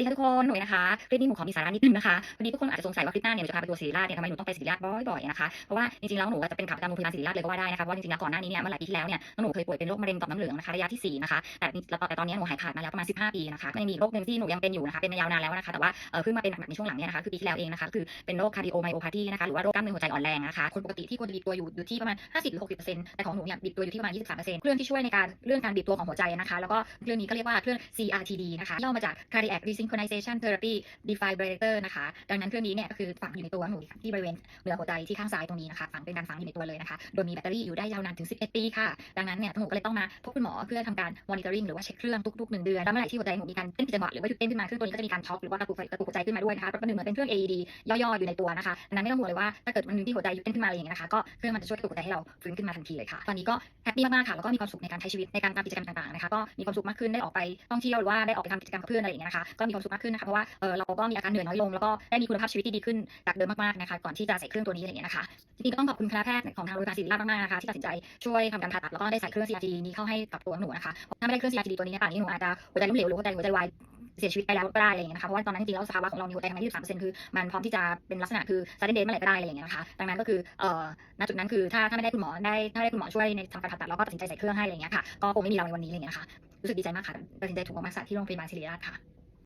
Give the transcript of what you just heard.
ดีค่ะทุกคนหนูนะคะคลิปนี้หนูขอมีสาระนิดนึงนะคะวันนี้ทุกคนอาจจะสงสัยว่าคลิปหน้าเนี่ยหนูจะพาไปตัวศิริราชเนี่ยทำไมหนูต้องไปศิริราชบ่อยๆนะคะเพราะว่าจริงๆแล้วหนูจะเป็นขาประจำโรงพยาบาลศิริราชเลยก็ว่าได้นะคะเพราะจริงๆแล้วก่อนหน้านี้เนี่ยเมื่อหลายปีที่แล้วเนี่ยหนูเคยป่วยเป็นโรคมะเร็งต่อมน้ำเหลืองนะคะระยะที่สี่นะคะแต่แต่ตอนนี้หนูหายขาดมาแล้วประมาณ 15 ปีนะคะก็ยังมีโรคหนึ่งที่หนูยังเป็นอยู่นะคะเป็นมายาวนานแล้วนะคะแต่ว่าเออเพิ่งมาเป็นหนักๆในช่วงหลังเนี่ยนะคะคือปีที่แล้วเองนะคะคือเป็นโรคคาร์ดิโอไมโอพาธีนะคะหรือว่าโรคกล้ามเนื้อหัวใจอ่อนแรงนะคะคนปกติที่ควรจะบีบตัวอยู่อยู่ที่ประมาณ 50หรือ60%แต่ของหนูเนี่ยบีบตัวอยู่ที่ประมาณ 23%เซ็นต์เครื่องที่ช่วยในการเรื่องการบีบตัวของหัวใจนะคะแล้วก็เครื่องนี้ก็เรียกว่าเครื่อง CRTD นะคะย่อมาจาก Cardiac synchronization Therapy Defibrillator นะคะ ดังนั้นเครื่องนี้เนี่ยก็คือฝังอยู่ในตัวหนูที่บริเวณเหนือหัวใจที่ข้างซ้ายตรงนี้นะคะฝังเป็นการฝังอยู่ในตัวเลยนะคะ โดยมีแบตเตอรี่อยู่ได้ยาวนานถึง 11 ปีค่ะ ดังนั้นเนี่ยหนูก็เลยต้องมาพบคุณหมอเพื่อทำการ monitoring หรือว่าเช็คเครื่องทุกๆหนึ่งเดือนแล้วเมื่อไหร่ที่หัวใจหนูมีการเต้นผิดจังหวะหรือว่าหยุดเต้นขึ้นมาเครื่องตัวนี้ก็จะมีการช็อคหรือว่ากระตุกกระตุกหัวใจขึ้นมาด้วยนะคะปราะหนึ่งเหมือนเป็นเครื่อง AED ย่อๆอยู่ในตัวนะคะดังนั้นไม่ต้องห่วงเลยว่าถ้าเกิดวันหนึงที่หัวใจหยุดเต้นขึ้นมาอะไรอย่างเงี้ยนะคะก็เครื่องมันจะช่วยกระตุกหัวใจให้เราฟื้นขึ้นมาทันทีเลยค่ะตอนนี้ก็แฮปปี้มากๆค่ะแล้วก็มีความสุขในการใช้ชีวิตในการทำกิจกรรมต่างๆนะคะก็มีความสุขมากขึ้นได้ออกไปท่องเที่ยวหรือว่าได้ออกไปทำกิจกรรมกับเพื่อนอะไรอย่างเงี้ยนะคะก็มีความสุขมากขึ้นนะคะเพราะว่าเออเราก็มีอาการเหนื่อยน้อยลงแล้วก็ได้มีคุณภาพชีวิตที่ดีขึ้นจากเดิมมากๆนะคะก่อนที่จะใส่เครื่องตัวนี้อะไรอย่างเงี้ยนะคะจริงๆก็ต้องขอบคุณคณะแพทย์ของทางโรงพยาบาลศิริราชมากๆนะคะที่ตัดสินใจช่วยทำการผ่าตัดแล้วก็ได้ใส่เครื่อง CRT นี้เข้าให้กับตัวหนูนะคะถ้าไม่ได้เครื่อง CRT ตัวนี้เนี่ยป่านนี้หนูอาจจะหัวใจล้มเหลวหรือหัวใจหัวใจวายเสียชีวิตไปแล้วก็ได้อะไรอย่างเงี้ยนะคะเพราะว่าตอนนั้นจริงๆแล้วสภาวะของเรามีหัวใจทำงาน23%คือมันพร้อมที่จะเป็นลักษณะคือ sudden death เมื่อไหร่ก็ได้อะไรอย่างเงี้ยนะคะดังนั้นก็คือเอ่อณจุดนั้นคือถ้าถ้าไม่ได้คุณหมอได้ถ้าได้คุณหมอช่วยในทำการผ่าตัดแล้วก็ตัดสินใจใส่เครื่องให้อะไรอย่างเงี้ยค่ะก็คงไม่มีเราในวันนี้อะไรอย่างเงี้ยนะคะรู้สึกดีใจมากค่ะตัดสินใจถูกออกมาสักๆที่โรงพยาบาลศิริราชค่ะ